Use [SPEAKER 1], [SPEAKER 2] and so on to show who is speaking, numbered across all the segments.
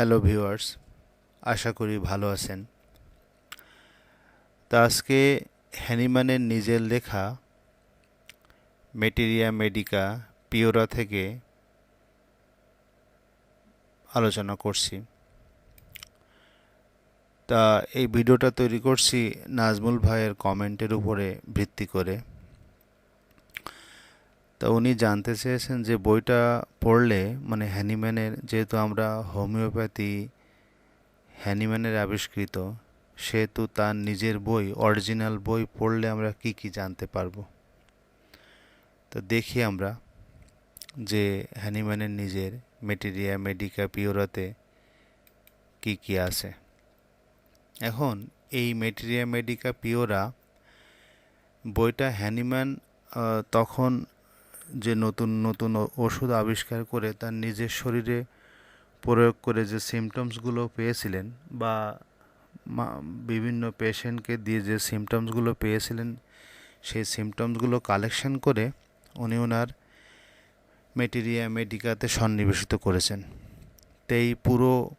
[SPEAKER 1] Hello viewers আশা করি ভালো আছেন। তা আজকে হ্যানিম্যানের নিজের লেখা মেটেরিয়া মেডিকা পিওরা থেকে আলোচনা করছি। তা এই ভিডিওটা তৈরি করছি নাজমুল ভাইয়ের কমেন্টের উপরে ভিত্তি করে। তা উনি জানতে চেয়েছেন যে বইটা পড়লে মানে হ্যানিম্যানের যেহেতু আমরা হোমিওপ্যাথি হ্যানিম্যানের আবিষ্কৃত, সেহেতু তার নিজের বই, অরিজিনাল বই পড়লে আমরা কি কি জানতে পারব? তো দেখি আমরা যে হ্যানিম্যানের নিজের মেটেরিয়া, মেডিকা, পিওরাতে কি কি আছে। এখন এই মেটেরিয়া, মেডিকা, পিওরা বইটা হ্যানিম্যান তখন যে নতুন নতুন ওষুধ আবিষ্কার করে তার নিজের শরীরে প্রয়োগ করে যে সিমটমসগুলো পেয়েছিলেন বা বিভিন্ন পেশেন্টকে দিয়ে যে সিমটমসগুলো পেয়েছিলেন, সেই সিমটমসগুলো কালেকশন করে উনি ওনার মেটেরিয়া মেডিকাতে সন্নিবেশিত করেছেন। তো এই পুরো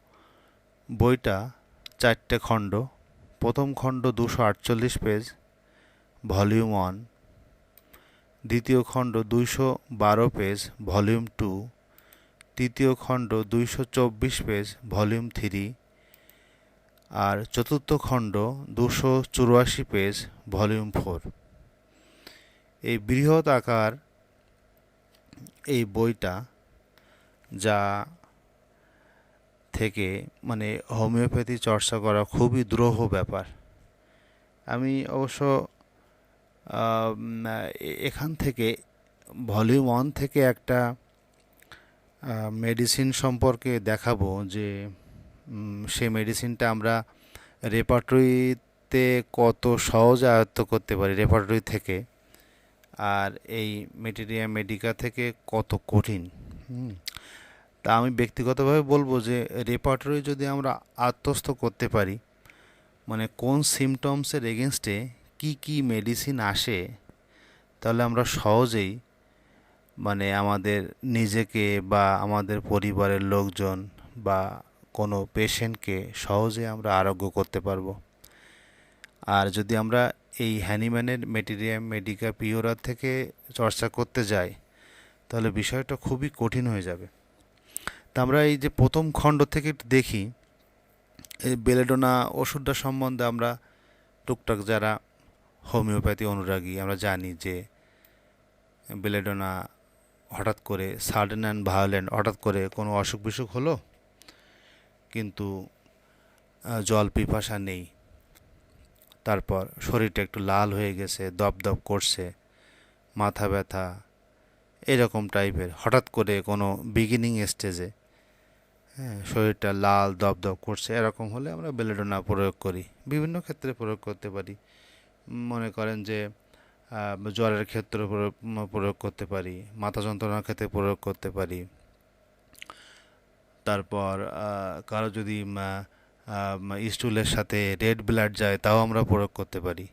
[SPEAKER 1] বইটা চারটে খণ্ড। প্রথম খণ্ড দুশো আটচল্লিশ পেজ ভলিউম ওয়ান দ্বিতীয় খণ্ড দুইশো বারো পেজ, ভলিউম টু। তৃতীয় খণ্ড দুইশো চব্বিশ পেজ, ভলিউম থ্রি। আর চতুর্থ খণ্ড দুশো চুরাশি পেজ, ভলিউম ফোর। এই বৃহৎ আকার এই বইটা, যা থেকে মানে হোমিওপ্যাথি চর্চা করা খুবই দ্রোহ ব্যাপার। আমি অবশ্য এখান থেকে ভলিউম ওয়ান থেকে একটা মেডিসিন সম্পর্কে দেখাবো যে সে মেডিসিনটা আমরা রেপার্টরিতে কত সহজে আয়ত্ত করতে পারি রেপার্টরি থেকে। আর এই মেটেরিয়া মেডিকা থেকে কত কঠিন তা আমি ব্যক্তিগতভাবে বলব যে রেপার্টরি যদি আমরা আত্মস্থ করতে পারি মানে কোন সিমটমসের এগেনস্টে কি কি মেডিসিন আসে, তাহলে আমরা সহজেই মানে আমাদের নিজেকে বা আমাদের পরিবারের লোকজন বা কোনো পেশেন্টকে সহজে আমরা আরোগ্য করতে পারব। আর যদি আমরা এই হ্যানিম্যানের মেটেরিয়াম মেডিকা পিওরা থেকে চর্চা করতে যাই, তাহলে বিষয়টা খুবই কঠিন হয়ে যাবে। তা আমরা এই যে প্রথম খণ্ড থেকে দেখি, এই বেলেডোনা ওষুধটা সম্বন্ধে আমরা টুকটাক যারা হোমিওপ্যাথি অনুরাগী, আমরা জানি যে বেলেডোনা হঠাৎ করে সাডেন অ্যান্ড ভায়োলেন্ট, হঠাৎ করে কোনো অসুখ বিসুখ হলো? কিন্তু জল পিপাসা নেই। তারপর শরীরটা একটু লাল হয়ে গেছে, দপ দপ করছে, মাথা ব্যথা, এরকম টাইপের, হঠাৎ করে কোনো বিগিনিং স্টেজে হ্যাঁ শরীরটা লাল দপ দপ করছে, এরকম হলে আমরা বেলেডোনা প্রয়োগ করি। বিভিন্ন ক্ষেত্রে প্রয়োগ করতে পারি। মনে করেন যে জ্বরের ক্ষেত্রে প্রয়োগ করতে পারি, মাথা যন্ত্রণার ক্ষেত্রে প্রয়োগ করতে পারি। তারপর কারও যদি স্টুলের সাথে রেড ব্লাড যায়, তাও আমরা প্রয়োগ করতে পারি।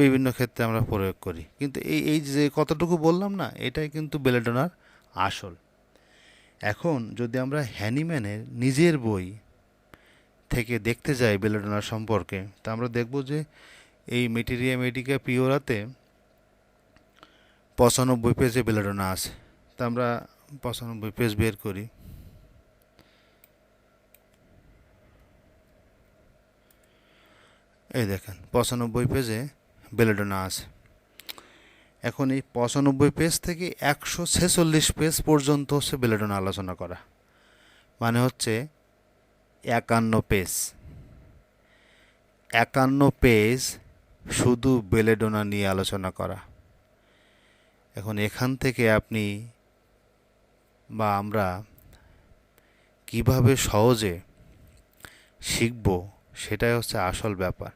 [SPEAKER 1] বিভিন্ন ক্ষেত্রে আমরা প্রয়োগ করি। কিন্তু এই এই যে কতটুকু বললাম না, এটাই কিন্তু বেলেডোনার আসল। এখন যদি আমরা হ্যানিম্যানের নিজের বই থেকে দেখতে যাই বেলেডোনার সম্পর্কে, তা আমরা দেখব যে এই মেটেরিয়া মেডিকা পিওরাতে পঁচানব্বই পেজে বেলেডোনা আছে। তা আমরা পঁচানব্বই পেজ বের করি। এই দেখেন, পঁচানব্বই পেজে বেলেডোনা আছে। এখন এই পঁচানব্বই পেজ থেকে একশো ছেচল্লিশ পেজ পর্যন্ত হচ্ছে বেলেডোনা আলোচনা করা। মানে হচ্ছে একান্ন পেজ একান্ন পেজ শুধু বেলেডোনা নিয়ে আলোচনা করা। এখন এখান থেকে আপনি বা আমরা কীভাবে সহজে শিখব সেটাই হচ্ছে আসল ব্যাপার।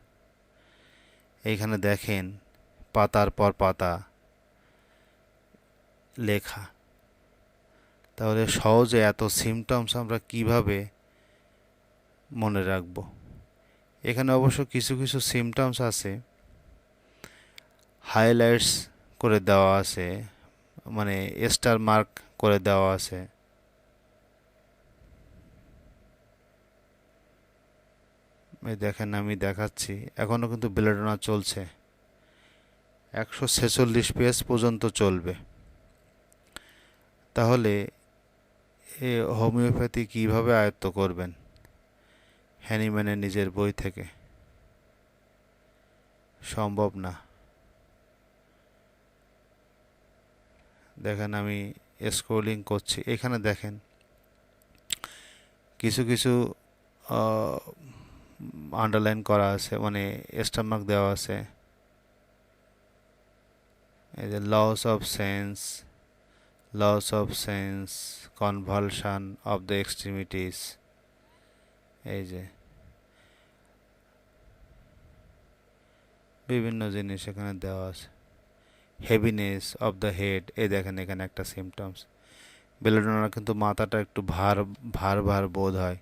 [SPEAKER 1] এইখানে দেখেন পাতার পর পাতা লেখা। তাহলে সহজে এত সিমটমস আমরা কীভাবে মনে রাখব? এখানে অবশ্য কিছু কিছু সিমটমস আছে। হাইলাইটস করে দেওয়া আছে মানে স্টার মার্ক করে দেওয়া আছে। এই দেখেন আমি দেখাচ্ছি এখনও কিন্তু বেলেডোনা চলছে। একশো ছেচল্লিশ পেজ পর্যন্ত চলবে। তাহলে এ হোমিওপ্যাথি কীভাবে আয়ত্ত করবেন? হ্যানিম্যানের নিজের বই থেকে। সম্ভব না। দেখেন আমি স্ক্রোলিং করছি, এখানে দেখেন কিছু কিছু আন্ডারলাইন করা আছে মানে স্টারমার্ক দেওয়া আছে। এই যে loss of sense loss of sense convulsion of the extremities এই যে বিভিন্ন জিনিস এখানে দেওয়া আছে। হেভিনেস অফ দ্য হেড এই দেখেন এখানে একটা সিমটমস বেলোডোনার কিন্তু মাথাটা একটু ভার ভার ভার বোধ হয়।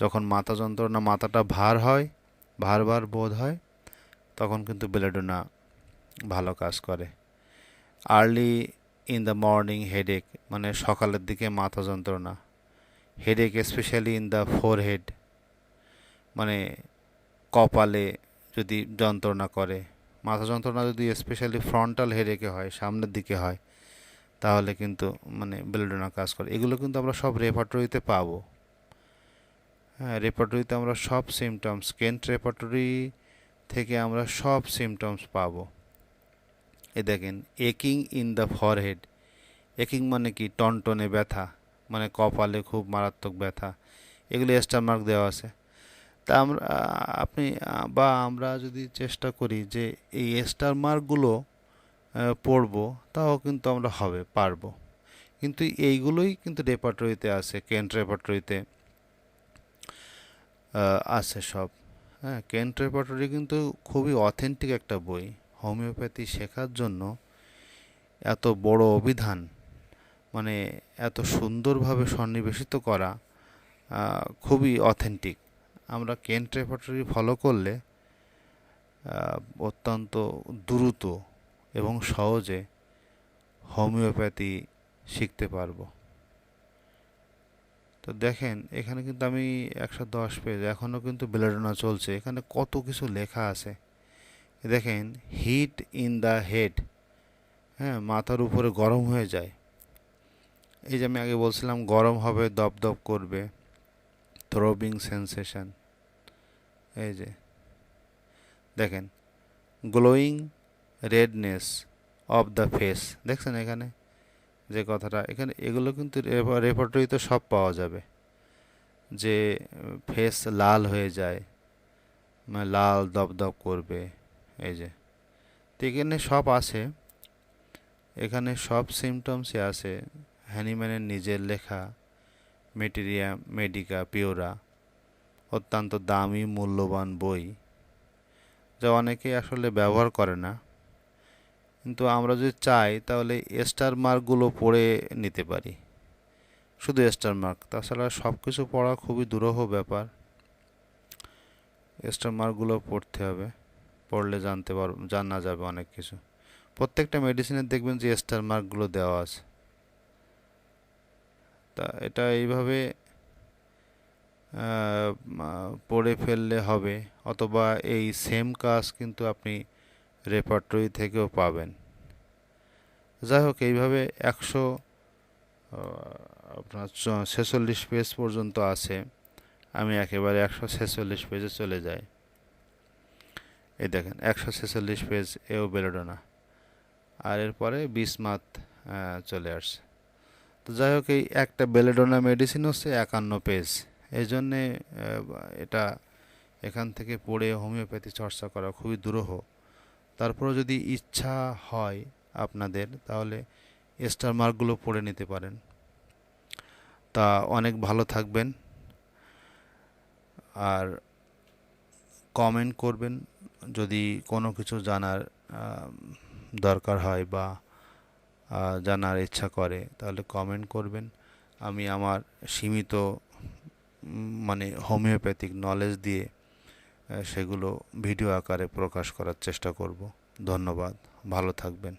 [SPEAKER 1] যখন মাথা যন্ত্রণা মাথাটা ভার হয়, ভার ভার বোধ হয়, তখন কিন্তু বেলেডোনা ভালো কাজ করে। Early in the morning headache মানে সকালের দিকে মাথা যন্ত্রণা। Headache specially in the forehead মানে কপালে যদি যন্ত্রণা করে। মাথা যন্ত্রণা যদি স্পেশালি ফ্রন্টাল হেডেকে হয়, সামনের দিকে হয়, তাহলে কিন্তু মানে বেলেডোনা কাজ করে। এগুলো কিন্তু আমরা সব রেপার্টরিতে পাবো। হ্যাঁ রেপার্টরিতে আমরা সব সিমটমস কেন্ট রেপার্টরি থেকে আমরা সব সিমটমস পাবো। এ দেখেন একিং ইন দ্য ফরহেড একিং মানে কি? টনটনে ব্যথা মানে কপালে খুব মারাত্মক ব্যথা। এগুলি স্টার মার্ক দেওয়া আছে। তা আমরা, আপনি বা আমরা যদি চেষ্টা করি যে এই স্টার মার্কগুলো পড়ব, তাও কিন্তু আমরা হবে, পারব। কিন্তু এইগুলোই কিন্তু রেপার্টরিতে আছে কেন্ট রেপার্টরিতে আছে সব। হ্যাঁ কেন্ট রেপার্টরি কিন্তু খুবই অথেন্টিক একটা বই। হোমিওপ্যাথি শেখার জন্য এত বড় অভিধান মানে এত সুন্দরভাবে সন্নিবেশিত করা খুবই অথেন্টিক আমরা কেন্ট রেপার্টরি ফলো করলে অত্যন্ত দ্রুত এবং সহজে হোমিওপ্যাথি শিখতে পারব। তো দেখেন, এখানে কিন্তু আমি একশো দশ পেজ এখনও কিন্তু বেলাডোনা চলছে। এখানে কত কিছু লেখা আছে। দেখেন, হিট ইন দ্য হেড হ্যাঁ মাথার উপরে গরম হয়ে যায়। এই যে আমি আগে বলছিলাম, গরম হবে দপ দপ করবে। থ্রোবিং সেন্সেশন এই যে, দেখেন glowing redness of the face দেখছেন এখানে? যে কথাটা, এখানে এগুলো কিন্তু রেপার্টরিতে সব পাওয়া যাবে। যে ফেস লাল হয়ে যায় মানে লাল দপদপ করবে, এই যে। তো এখানে সব আছে, এখানে সব সিমটমসই আছে হ্যানিম্যানের নিজের লেখা মেটেরিয়া মেডিকা পিওরা অত্যন্ত দামি, মূল্যবান বই, যা অনেকেই আসলে ব্যবহার করে না। কিন্তু আমরা যদি চাই, তাহলে স্টার মার্কগুলো পড়ে নিতে পারি। শুধু স্টার মার্ক তাছাড়া সব কিছু পড়া খুবই দুরূহ ব্যাপার। স্টার মার্কগুলো পড়তে হবে, পড়লে জানতে পার, জানা যাবে অনেক কিছু। প্রত্যেকটা মেডিসিনের দেখবেন যে স্টার মার্কগুলো দেওয়া আছে। তা এটা এইভাবে পড়ে ফেললে হবে, অথবা এই সেম কাজ কিন্তু আপনি রেপার্টরি থেকেও পাবেন। যাই হোক, এইভাবে একশো আপনার ছেচল্লিশ পেজ পর্যন্ত আছে। আমি একেবারে একশো ছেচল্লিশ পেজে চলে যাই। এই দেখেন, একশো ছেচল্লিশ পেজ এও বেরোডো না। আর এরপরে বিসমাত চলে আসছে। তো যাই হোক, এই একটা বেলেডোনা মেডিসিন হচ্ছে একান্ন পেজ এই জন্যে এটা এখান থেকে পড়ে হোমিওপ্যাথি চর্চা করা খুবই দুরূহ। তারপরে যদি ইচ্ছা হয় আপনাদের, তাহলে স্টার মার্কগুলো পড়ে নিতে পারেন। তা অনেক ভালো থাকবেন। আর কমেন্ট করবেন যদি কোনো কিছু জানার দরকার হয় বা জানার ইচ্ছা করে, তাহলে কমেন্ট করবেন। আমি আমার সীমিত মানে হোমিওপ্যাথিক নলেজ দিয়ে সেগুলো ভিডিও আকারে প্রকাশ করার চেষ্টা করব। ধন্যবাদ। ভালো থাকবেন।